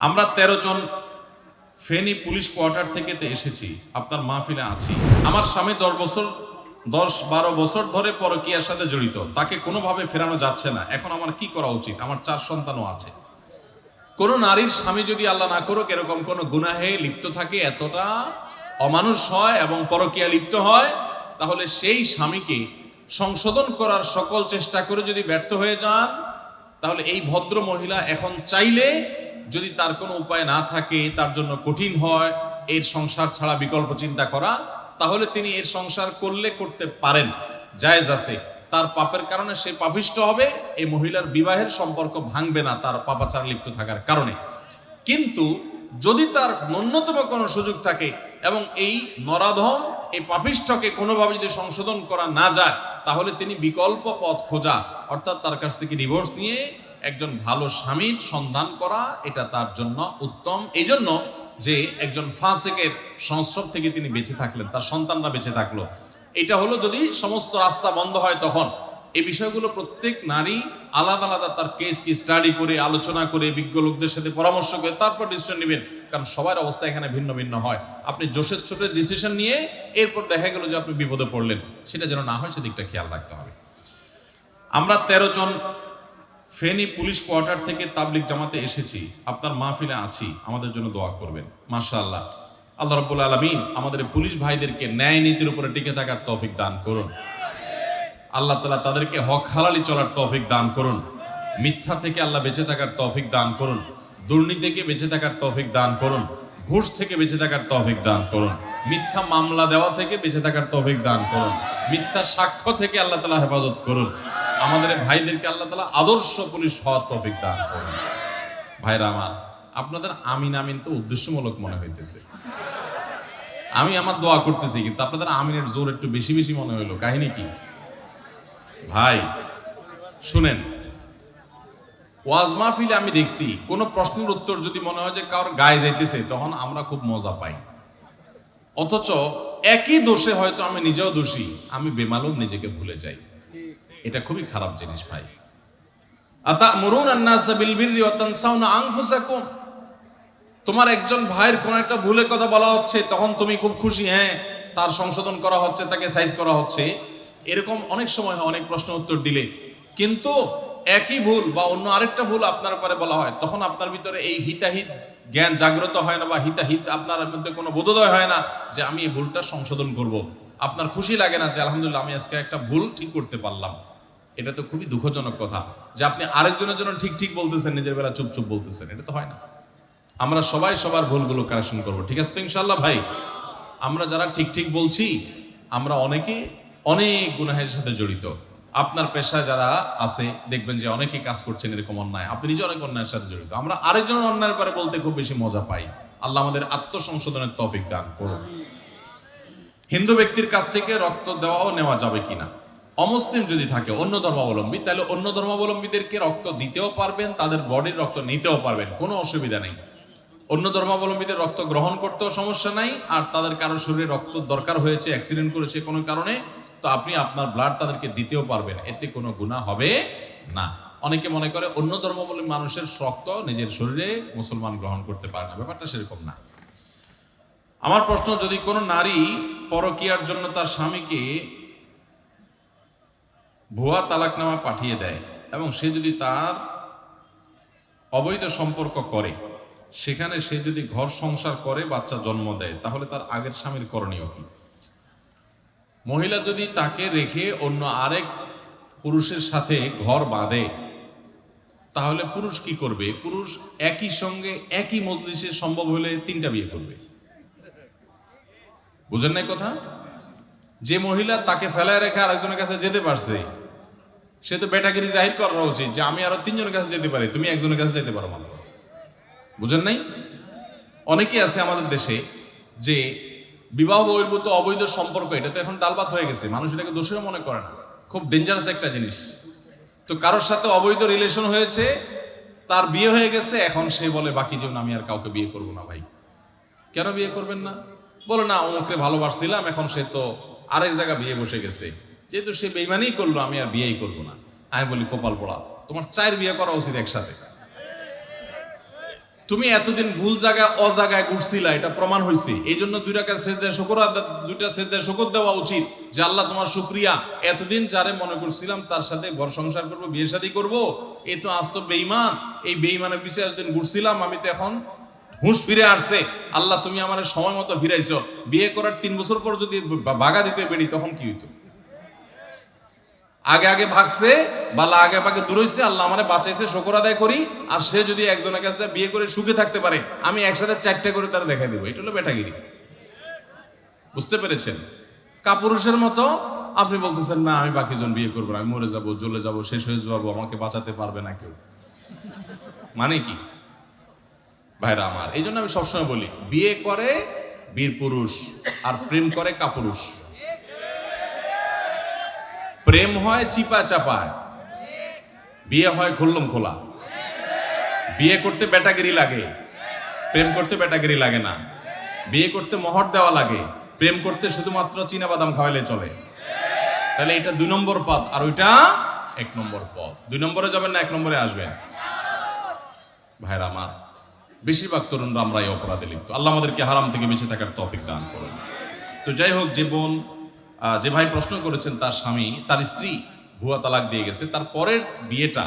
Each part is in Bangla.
আমরা তেরো জন ফেনী পুলিশ কোয়ার্টার থেকে এসেছি, আপনার মাহফিলে আছি। আমার স্বামী দশ বছর, দশ বারো বছর ধরে পরকীয়ার সাথে জড়িত। তাকে কোনোভাবে ফেরানো যাচ্ছে না। এখন আমার কি করা উচিত? আমার চার সন্তানও আছে। কোনো নারীর স্বামী যদি আল্লাহ না করুক, এরকম কোনো গুনাহে লিপ্ত থাকে, এতটা অমানুষ হয় এবং পরকীয়া লিপ্ত হয়, তাহলে সেই স্বামীকে সংশোধন করার সকল চেষ্টা করে যদি ব্যর্থ হয়ে যান, তাহলে এই ভদ্র মহিলা এখন চাইলে যদি তার কোনো উপায় না থাকে, তার জন্য কঠিন হয়, এর সংসার ছাড়া বিকল্প চিন্তা করা, তাহলে তিনি এর সংসার করলে করতে পারেন। জায়েজ আছে। তার পাপের কারণে সে পাপিষ্ট হবে, এই মহিলার বিবাহের সম্পর্ক ভাঙবে না, তার পাপাচার লিপ্ত থাকার কারণে। কিন্তু যদি তার ন্যূনতম কোনো সুযোগ থাকে এবং এই নরাধম, এই পাপিষ্ঠকে কোনোভাবে যদি সংশোধন করা না যায়, তাহলে তিনি বিকল্প পথ খোঁজা, অর্থাৎ তার কাছ থেকে ডিভোর্স নিয়ে একজন ভালো স্বামীর সন্ধান করা এটা তার জন্য উত্তম। এই জন্য যে একজন ফাসেকের সংস্রব থেকে তিনি বেঁচে থাকলেন, তার সন্তানরা বেঁচে থাকল। এটা হলো যদি সমস্ত রাস্তা বন্ধ হয় তখন। এই বিষয়গুলো প্রত্যেক নারী আলাদা আলাদা তার কেস কি স্টাডি করে, আলোচনা করে, বিজ্ঞ লোকদের সাথে পরামর্শ করে, তারপর ডিসিশন নেবেন। কারণ সবার অবস্থা এখানে ভিন্ন ভিন্ন হয়। আপনি জোশের ছোট ডিসিশন নিয়ে এরপর দেখা গেল যে আপনি বিপদে পড়লেন। সেটা যেন না হয় সেদিকটা খেয়াল রাখতে হবে। আমরা তেরো জন ফেনী পুলিশ কোয়ার্টার থেকে তাবলিক জামাতে এসেছি। আপনার মাহফিলে আছি, আমাদের জন্য দোয়া করবেন। মাশাআল্লাহ। আল্লাহ রব্বুল আলমিন আমাদের পুলিশ ভাইদেরকে ন্যায় নীতির উপরে টিকে থাকার তৌফিক দান করুন। আল্লাহ তালা তাদেরকে হক হালালি চলার তৌফিক দান করুন। মিথ্যা থেকে আল্লাহ বেঁচে থাকার তৌফিক দান করুন। দুর্নীতি থেকে বেঁচে থাকার তৌফিক দান করুন। ঘুষ থেকে বেঁচে থাকার তৌফিক দান করুন। মিথ্যা মামলা দেওয়া থেকে বেঁচে থাকার তৌফিক দান করুন। মিথ্যা সাক্ষ্য থেকে আল্লাহ তালা হেফাজত করুন। আমাদের ভাইদেরকে আল্লাহ তালা আদর্শ পুলিশ হওয়ার তৌফিক দান করুন। ভাইরা আমার, আপনাদের আমিন আমিন তো উদ্দেশ্যমূলক মনে হইতেছে। আমি আমার দোয়া করতেছি, কিন্তু আপনাদের আমিনের জোর একটু বেশি বেশি মনে হইল। কাহিনী কি? ভাই, শুনেন, ওয়াজ মাহফিলে আমি দেখছি, কোনো প্রশ্নের উত্তর যদি মনে হয় যে কারোর গায়ে যাইতেছে, তখন আমরা খুব মজা পাই। অথচ একই দোষে হয়তো আমি নিজেও দোষী, আমি বেমালুম নিজেকে ভুলে যাই। এটা খুবই খারাপ জিনিস ভাই। আতা মরুন আন্নাসা বিল বিররি ওয়া তানসাউনা আনফুসাকুম। তোমার একজন ভাইয়ের কোন একটা ভুলের কথা বলা হচ্ছে, তখন তুমি খুব খুশি হ্যাঁ তার সংশোধন করা হচ্ছে, তাকে সাইজ করা হচ্ছে। এরকম অনেক সময় অনেক প্রশ্ন উত্তর দিলে। কিন্তু একই ভুল বা অন্য আরেকটা ভুল আপনার পরে বলা হয়, তখন আপনার ভিতরে এই হিতাহিত জ্ঞান জাগ্রত হয় না বা হিতাহিত আপনার মধ্যে কোনো বোধোদয় হয় না যে আমি এই ভুলটা সংশোধন করব। আপনার খুশি লাগে না যে, আলহামদুলিল্লাহ, আমি আজকে একটা ভুল ঠিক করতে পারলাম। এটা তো খুবই দুঃখজনক কথা যে আপনি আরেকজনের জন্য ঠিক ঠিক বলতেছেন, নিজের বেলা চুপ চুপ বলতেছেন, এটা তো হয় না। আমরা সবাই সবার ভুলগুলো কারেকশন করব, ঠিক আছে তো ইনশাল্লাহ ভাই? আমরা যারা ঠিক ঠিক বলছি, আমরা অনেকে অনেক গুনাহের সাথে জড়িত। আপনার পেশায় যারা আছে, দেখবেন যে অনেকে কাজ করছেন এরকম অন্যায়, আপনি নিজে অনেক অন্যায়ের সাথে জড়িত। আমরা আরেকজনের অন্যায়ের পরে বলতে খুব বেশি মজা পাই। আল্লাহ আমাদের আত্মসংশোধনের তৌফিক দান করুন। হিন্দু ব্যক্তির কাছ থেকে রক্ত দেওয়াও নেওয়া যাবে কিনা? অমুসলিম যদি থাকে, অন্য ধর্মাবলম্বী, তাহলে অন্য ধর্মাবলম্বীদেরকে রক্ত দিতেও পারবেন, তাদের বডির রক্ত নিতেও পারবেন, কোনো অসুবিধা নেই। অন্য ধর্মাবলম্বীদের রক্ত গ্রহণ করতেও সমস্যা নাই, আর তাদের কারও শরীরে রক্ত দরকার হয়েছে অ্যাক্সিডেন্ট করেছে কোনো কারণে, তো আপনি আপনার ব্লাড তাদেরকে দিতেও পারবেন, এতে কোনো গুণা হবে না। অনেকে মনে করে অন্য ধর্মাবলম্বী মানুষের রক্ত নিজের শরীরে মুসলমান গ্রহণ করতে পারে না, ব্যাপারটা সেরকম না। আমার প্রশ্ন, যদি কোনো নারী পরকিয়ার জন্য তার স্বামীকে ভুয়া তালাকনামা পাঠিয়ে দেয় এবং সে যদি তার অবৈধ সম্পর্ক করে, সেখানে সে যদি ঘর সংসার করে, বাচ্চা জন্ম দেয়, তাহলে তার আগের স্বামীর করণীয় কি? মহিলা যদি তাকে রেখে অন্য আরেক পুরুষের সাথে ঘর বাঁধে, তাহলে পুরুষ কি করবে? পুরুষ একই সঙ্গে একই মজলিসে সম্ভব হলে তিনটা বিয়ে করবে। বুঝেন নাই কথা? যে মহিলা তাকে ফেলায় রেখে আরেকজনের কাছে যেতে পারছে সে তো বেটাগিরি জাহির করা উচিত যে আমি আরও তিনজনের কাছে যেতে পারি, তুমি একজনের কাছে যেতে পারো মাত্র। বুঝেন নাই? অনেকে আছে আমাদের দেশে যে বিবাহ বহির্ভূত অবৈধ সম্পর্ক, এটা তো এখন ডালবাত হয়ে গেছে, মানুষ এটাকে দোষীয় মনে করে না। খুব ডেঞ্জারাস একটা জিনিস। তো কারোর সাথে অবৈধ রিলেশন হয়েছে, তার বিয়ে হয়ে গেছে, এখন সে বলে, বাকি জীবন আমি আর কাউকে বিয়ে করব না ভাই। কেন বিয়ে করবেন না? বলে, না, অমুকরে ভালোবাসছিলাম, এখন সে তো আরেক জায়গা বিয়ে বসে গেছে। যেহেতু সে বেইমানেই করল, আমি আর বিয়েই করব না। আমি বলি, কপাল পড়া, তোমার চার বিয়ে করা উচিত একসাথে। তুমি এতদিন ভুল জায়গায়, অজায়গায় ঘুরছিলা, এটা প্রমাণ হয়েছে এই জন্য দুই শকর দুইটা শকর দেওয়া উচিত যে আল্লাহ তোমার শুক্রিয়া। এতদিন যারে মনে করছিলাম তার সাথে ঘর সংসার করব, বিয়ে শাদী করব, এ তো আজ তো বেইমান। এই বেইমানের পিছিয়ে এতদিন ঘুরছিলাম, আমি তো এখন হুঁশ ফিরে আসছে। আল্লাহ, তুমি আমার সময় মতো ফিরাইছো। বিয়ে করার তিন বছর পর যদি বাগা দিতে বেরি তখন কি হইতো? আগে আগে ভাগছে, বালা আগে ভাগে দূর হইছে, আল্লাহ আমারে বাঁচাইছে, শকর আদায় করি, আর সে যদি একজনের কাছে বিয়ে করে সুখে থাকতে পারে, আমি একসাথে চারটে করে তারা দেখাই দেবো। এটা হলো বেটাগিরি। বুঝতে পেরেছেন? কাপুরুষের মতো, আপনি বলতেছেন, না, আমি বাকি জন বিয়ে করব আমি মরে যাব, জ্বলে যাব, শেষ হয়ে যাব, আমাকে বাঁচাতে পারবে না কেউ। মানে কি? ভাইরা আমার এই জন্য আমি সবসময় বলি, বিয়ে করে বীর পুরুষ, আর প্রেম করে কাপুরুষ। প্রেম হয় চিপা চাপায় বিয়ে হয় খুল্লম খোলা। বিয়ে করতে ব্যাটাগিরি লাগে। প্রেম করতে ব্যাটাগিরি লাগে না। বিয়ে করতে মহর দেওয়া লাগে। প্রেম করতে শুধুমাত্র চীনা বাদাম খাওয়াইলে চলে। তাহলে এটা দুই নম্বর পথ আর ওইটা এক নম্বর পথ। দুই নম্বরে যাবেন না এক নম্বরে আসবেন। ভাইরা আমার বেশিরভাগ তরুণরা আমরা এই অপরাধে লিপ্ত। আল্লাহ আমাদেরকে হারাম থেকে বেঁচে থাকার তৌফিক দান করুন। তো যাই হোক যে বোন আহ, যে ভাই প্রশ্ন করেছেন তার স্বামী, তার স্ত্রী ভুয়া তালাক দিয়ে গেছে, তার পরের বিয়েটা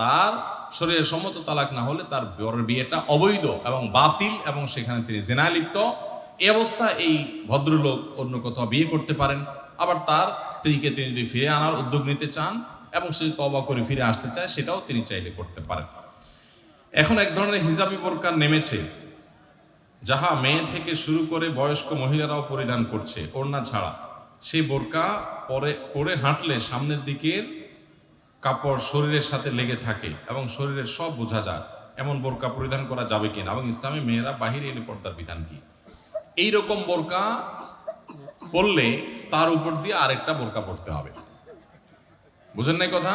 তার শরীরের সম্মত তালাক না হলে তার পরের বিয়েটা অবৈধ এবং বাতিল এবং সেখানে তিনি জেনায় লিপ্ত এই অবস্থা এই ভদ্রলোক অন্য কোথাও বিয়ে করতে পারেন। আবার তার স্ত্রীকে তিনি যদি ফিরে আনার উদ্যোগ নিতে চান এবং সে তবা করে ফিরে আসতে চায়, সেটাও তিনি চাইলে করতে পারেন। এখন এক ধরনের হিজাবি বোরকা নেমেছে, যাহা মেয়ে থেকে শুরু করে বয়স্ক মহিলারাও পরিধান করছে, ওড়না ছাড়া। সেই বোরকা পরে পরে হাঁটলে সামনের দিকের কাপড় শরীরের সাথে লেগে থাকে এবং শরীরের সব বোঝা যায়, এমন বোরকা পরিধান করা যাবে কিনা? এবং ইসলামে মেয়েরা বাহিরে এলে পর্দার বিধান কি? এই রকম বোরকা পরলে তার উপর দিয়ে আরেকটা বোরকা পড়তে হবে। বুঝেন নাই কথা?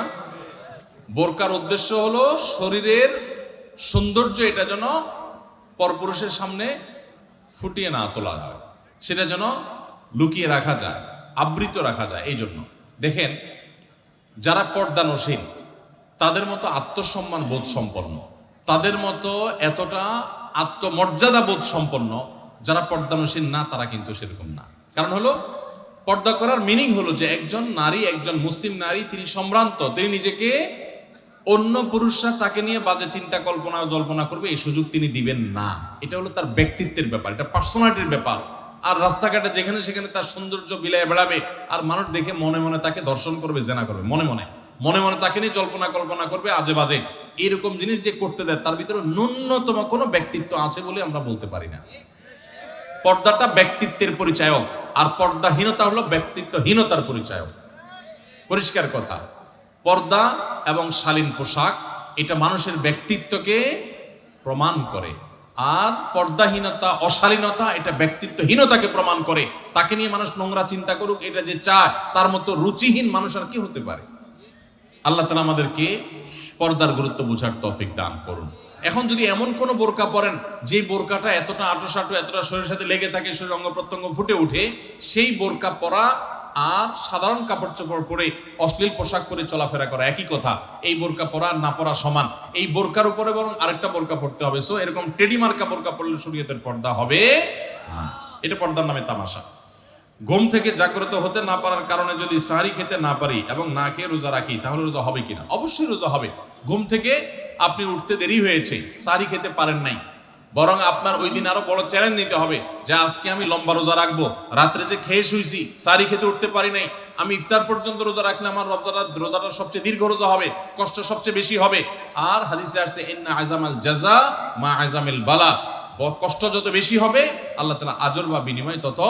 বোরকার উদ্দেশ্য হলো শরীরের সৌন্দর্য এটা যেন পরপুরুষের সামনে ফুটিয়ে না তোলা হয় সেটা যেন লুকিয়ে রাখা যায়। আবৃত রাখা যায় এই জন্য দেখেন, যারা পর্দানসীন, তাদের মতো আত্মসম্মান বোধ সম্পন্ন, তাদের মতো এতটা আত্মমর্যাদা বোধ সম্পন্ন, যারা পর্দানসীন না, তারা কিন্তু সেরকম না। কারণ হলো, পর্দা করার মিনিং হলো যে একজন নারী, একজন মুসলিম নারী, তিনি সম্ভ্রান্ত, তিনি নিজেকে অন্য পুরুষরা তাকে নিয়ে বাজে চিন্তা, কল্পনা, জল্পনা করবে, এই সুযোগ তিনি দিবেন না। এটা হলো তার ব্যক্তিত্বের ব্যাপার, এটা পার্সোনালিটির ব্যাপার। আর রাস্তাঘাটে যেখানে সেখানে তার সৌন্দর্য বিলায় বেড়াবে, আর মানুষ দেখে মনে মনে তাকে দর্শন করবে, জেনা করবে, মনে মনে। মনে মনে তাকে নিয়ে জল্পনা কল্পনা করবে, আজে বাজে। এরকম জিনিস যে করতে দেয়, তার ভিতরে ন্যূনতম কোনো ব্যক্তিত্ব আছে বলে আমরা বলতে পারি না। পর্দাটা ব্যক্তিত্বের পরিচায়ক, আর পর্দাহীনতা হলো ব্যক্তিত্বহীনতার পরিচায়ক। পরিষ্কার কথা। পর্দা এবং শালীন পোশাক, এটা মানুষের ব্যক্তিত্বকে প্রমাণ করে। আর পর্দাহীনতা, অশালীনতা এটা ব্যক্তিত্বহীনতাকে প্রমাণ করে। তাকে নিয়ে মানুষ নোংরা চিন্তা করুক, এটা যে চায়, তার মতো রুচিহীন মানুষ আর কি হতে পারে? আল্লাহ তালা আমাদেরকে পর্দার গুরুত্ব বোঝার তফিক দান করুন। এখন যদি এমন কোন বোরকা পরেন, যে বোরকাটা এতটা আটো সাটো এতটা শরীরের সাথে লেগে থাকে শরীর অঙ্গ প্রত্যঙ্গ ফুটে ওঠে, সেই বোরকা পরা আর সাধারণ কাপড় চোপড় পরে অশ্লীল পোশাক পরে চলাফেরা করা, একই কথা। এই বোরকা পরা না পরা সমান। এই বোরকার উপরে বরং আরেকটা বোরকা পড়তে হবে। সো এরকম টেডি মার্কা বোরকা পড়লে শরীয়তের পর্দা হবে এটা পর্দার নামে তামাশা। ঘুম থেকে জাগ্রত হতে না পারার কারণে যদি সাহারি খেতে না পারি এবং না খেয়ে রোজা রাখি, তাহলে রোজা হবে কিনা? অবশ্যই রোজা হবে। ঘুম থেকে আপনি উঠতে দেরি হয়েছে। সাহারি খেতে পারেন নাই। বরং আপনার ওই দিন আরও বড় চ্যালেঞ্জ নিতে হবে যে আজকে আমি লম্বা রোজা রাখব। রাত্রে যে খেয়ে শুইছি সারি খেতে উঠতে পারি নাই। আমি ইফতার পর্যন্ত রোজা রাখলে আমার রোজাটা রোজাটা সবচেয়ে দীর্ঘ রোজা হবে, কষ্ট সবচেয়ে বেশি হবে। আর হাদিসে আসছে, ইন্না আজামাল জাজা মা আজামিল বালা। কষ্ট যত বেশি হবে, আল্লাহ তালা আজর বা বিনিময় তত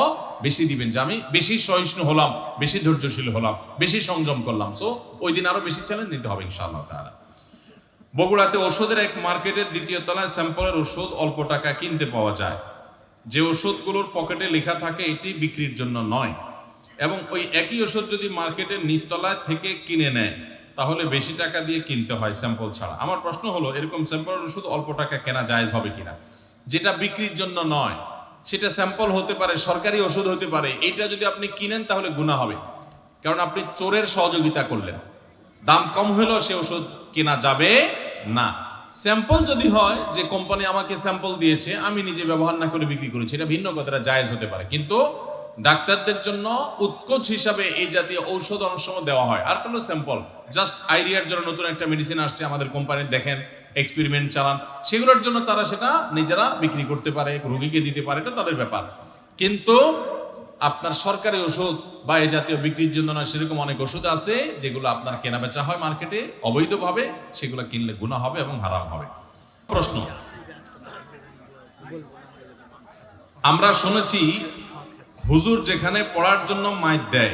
বেশি দিবেন যে আমি বেশি সহিষ্ণু হলাম, বেশি ধৈর্যশীল হলাম, বেশি সংযম করলাম। সো ওই দিন আরও বেশি চ্যালেঞ্জ নিতে হবে ইনশাআল্লাহ তাআলা। বগুড়াতে ওষুধের এক মার্কেটের দ্বিতীয় তলায় স্যাম্পলের ওষুধ অল্প টাকা কিনতে পাওয়া যায়। যে ওষুধগুলোর পকেটে লেখা থাকে, এটি বিক্রির জন্য নয়। এবং ওই একই ওষুধ যদি মার্কেটের নিচতলায় থেকে কিনে নেয়, তাহলে বেশি টাকা দিয়ে কিনতে হয় স্যাম্পল ছাড়া। আমার প্রশ্ন হলো, এরকম স্যাম্পলের ওষুধ অল্প টাকা কেনা জায়েজ হবে কিনা? যেটা বিক্রির জন্য নয়, সেটা স্যাম্পল হতে পারে, সরকারি ওষুধ হতে পারে এটা যদি আপনি কিনেন তাহলে গুণা হবে। কারণ আপনি চোরের সহযোগিতা করলেন। দাম কম হলেও সে ওষুধ কেনা যাবে না। স্যাম্পল যদি হয় যে কোম্পানি আমাকে স্যাম্পল দিয়েছে, আমি নিজে ব্যবহার না করে বিক্রি করেছি, এটা ভিন্ন কথা, এটা জায়েজ হতে পারে। কিন্তু ডাক্তারদের জন্য উৎকোচ হিসাবে এই জাতীয় ঔষধ অনেক সময় দেওয়া হয়। আর কোনো স্যাম্পল জাস্ট আইডিয়ার জন্য নতুন একটা মেডিসিন আসছে আমাদের কোম্পানি দেখেন এক্সপেরিমেন্ট চালান। সেগুলোর জন্য তারা সেটা নিজেরা বিক্রি করতে পারে, রোগীকে দিতে পারে, এটা তাদের ব্যাপার। কিন্তু আপনার সরকারি ওষুধ বা এই জাতীয় বিক্রির জন্য না সেরকম অনেক ওষুধ আছে যেগুলো আপনার কেনা বেচা হয় মার্কেটে, অবৈধভাবে, সেগুলো কিনলে গুণা হবে এবং হারাম হবে। প্রশ্ন। আমরা শুনেছি, হুজুর যেখানে পড়ার জন্য মাইক দেয়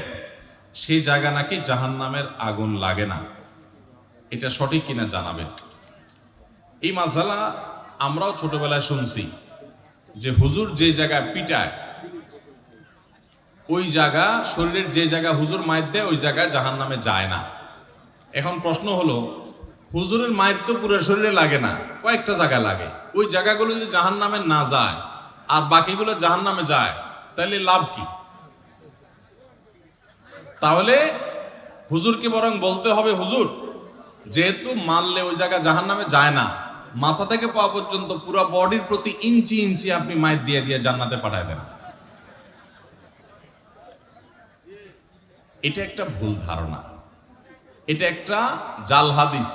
সেই জায়গা নাকি জাহান্নামের আগুন লাগে না। এটা সঠিক কিনা জানাবেন। এই মাসালা আমরাও ছোটবেলায় শুনছি যে হুজুর যে জায়গায় পিটায় ওই জায়গা, শরীরের যে জায়গা হুজুর মায়ের দেয়, ওই জায়গায় জাহান নামে যায় না। এখন প্রশ্ন হলো, হুজুরের মায়ের তো পুরো শরীরে লাগে না, কয়েকটা জায়গায় লাগে। ওই জায়গাগুলো যদি জাহান নামে না যায়, আর বাকিগুলো জাহান নামে যায়, তাহলে লাভ কি? তাহলে হুজুরকে বরং বলতে হবে, হুজুর, যেহেতু মারলে ওই জায়গা জাহান নামে যায় না, মাথা থেকে পাওয়া পর্যন্ত পুরো বডির প্রতি ইঞ্চি ইঞ্চি আপনি মায়ের দিয়ে দিয়ে জান্নাতে পাঠায় দেন। এটা একটা ভুল ধারণা। এটা একটা জাল হাদিস।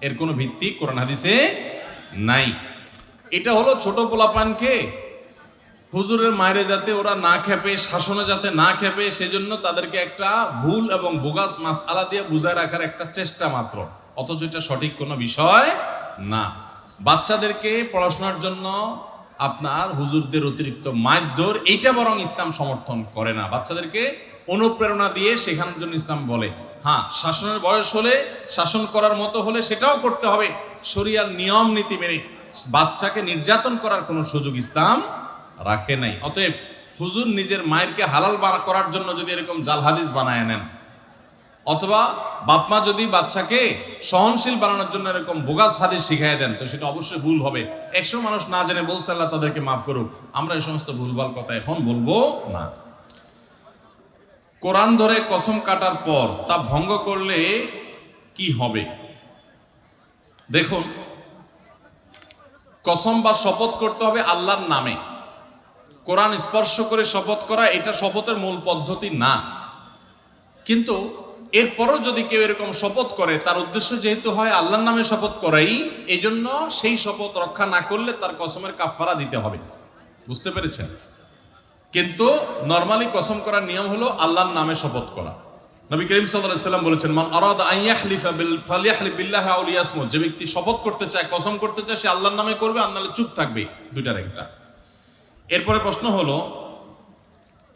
এর কোনো ভিত্তি কোরআন হাদিসে নাই। এটা হলো ছোট পোলাপানকে হুজুরের মায়েরে যাতে ওরা না খেপে, শাসনে যাতে না খেপে, সেজন্য তাদেরকে একটা ভুল এবং বোগাস মাস আলা দিয়ে বুঝায় রাখার একটা চেষ্টা মাত্র। অথচ এটা সঠিক কোনো বিষয় না। বাচ্চাদেরকে পড়াশোনার জন্য আপনার হুজুরদের অতিরিক্ত মায়ের মারধর, এইটা বরং ইসলাম সমর্থন করে না। বাচ্চাদেরকে অনুপ্রেরণা দিয়ে শেখানোর জন্য ইসলাম বলে হ্যাঁ শাসনের বয়স হলে, শাসন করার মতো হলে সেটাও করতে হবে। শরিয়ার নিয়ম, নীতি মেনে বাচ্চাকে নির্যাতন করার কোনো সুযোগ ইসলাম রাখে নাই। অতএব হুজুর নিজের মায়েরকে হালাল বার করার জন্য যদি এরকম জাল হাদিস বানায় নেন, অথবা বাপমা যদি বাচ্চাকে সহনশীল বানানোর জন্য এরকম বোগাস হাদিস শিখাই দেন, তো সেটা অবশ্যই ভুল হবে। একশো মানুষ না জেনে বলছে, আল্লাহ তাদেরকে মাফ করুক। আমরা এই সমস্ত ভুলভাল কথা এখন বলব না। কোরআন ধরে কসম কাটার পর তা ভঙ্গ করলে কি হবে? দেখুন, কসম বা শপথ করতে হবে আল্লাহর নামে। কোরআন স্পর্শ করে শপথ করা এটা শপথের মূল পদ্ধতি না। কিন্তু এরপরও যদি কেউ এরকম শপথ করে, তার উদ্দেশ্য যেহেতু হয় আল্লাহর নামে শপথ করাই এই জন্য সেই শপথ রক্ষা না করলে তার কসমের কাফারা দিতে হবে। বুঝতে পেরেছেন? কিন্তু নর্মালি কসম করার নিয়ম হলো আল্লাহর নামে শপথ করা। নবী করিম সাল্লাম বলেছেন বিল্লাহি যে ব্যক্তি শপথ করতে চায়, কসম করতে চায়, সে আল্লাহর নামে করবে আর নাহলে চুপ থাকবে, দুইটার একটা। এরপরে প্রশ্ন হলো